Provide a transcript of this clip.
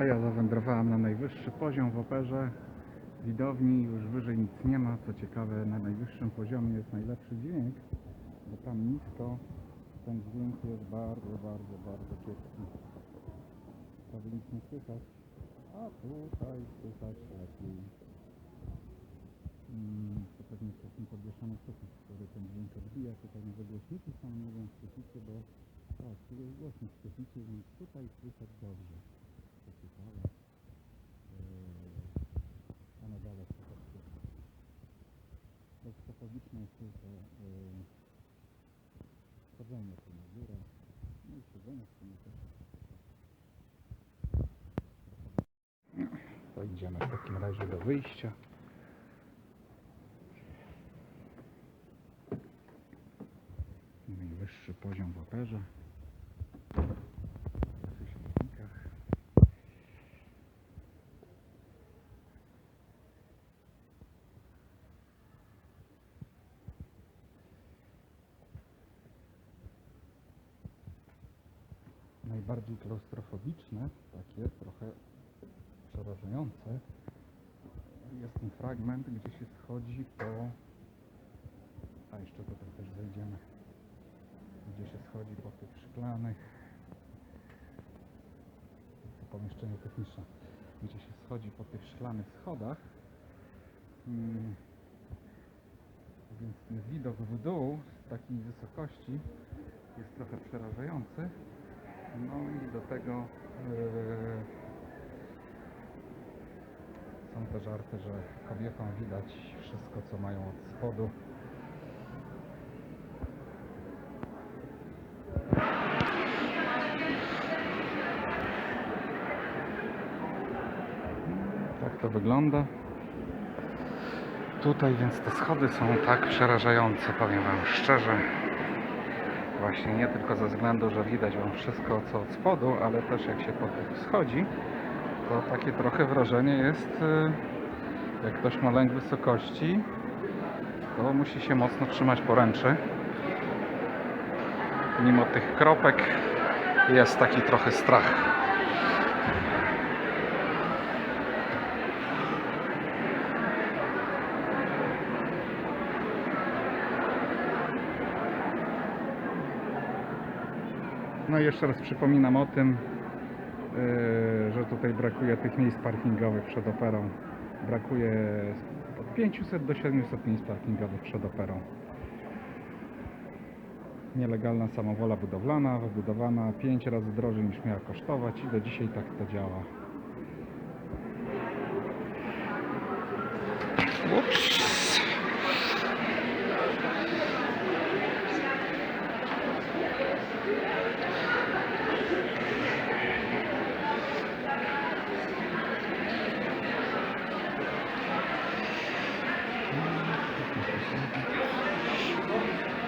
A ja zawędrowałem na najwyższy poziom w operze. Widowni już wyżej nic nie ma. Co ciekawe, na najwyższym poziomie jest najlepszy dźwięk, bo tam nisko ten dźwięk jest bardzo, bardzo, bardzo kiepski. Prawie nic nie słychać, a tutaj słychać lepiej. Mm, to pewnie jest ten podwieszony sufit, który ten dźwięk odbija. Tutaj może głośniki są, nie wiem, suficie, bo tak, tu jest głośnik w suficie, więc tutaj słychać dobrze. Co ciekawe. Yy, a na dole słychać słychać. Klaustrofobiczne jest tylko yy, chodzenie tu na górę. No i siedzenie w sumie też. To idziemy w takim razie do wyjścia. Najwyższy poziom w operze. Najbardziej klaustrofobiczne, takie trochę przerażające, jest ten fragment, gdzie się schodzi po... A jeszcze tutaj też zejdziemy. Gdzie się schodzi po tych szklanych to techniczne. Gdzie się schodzi po tych szklanych schodach. Mm, więc ten widok w dół z takiej wysokości jest trochę przerażający no i do tego yy, są te żarty, że kobietom widać wszystko co mają od spodu Tak to wygląda. Tutaj więc te schody są tak przerażające, powiem Wam szczerze. Właśnie nie tylko ze względu, że widać Wam wszystko co od spodu, ale też jak się po tych schodzi, to takie trochę wrażenie jest, y, jak ktoś ma lęk wysokości, to musi się mocno trzymać poręczy. Mimo tych kropek jest taki trochę strach. No i jeszcze raz przypominam o tym, yy, że tutaj brakuje tych miejsc parkingowych przed operą. Brakuje od 500 do 700 miejsc parkingowych przed operą. Nielegalna samowola budowlana, wybudowana 5 razy drożej niż miała kosztować i do dzisiaj tak to działa. Ups. よかった。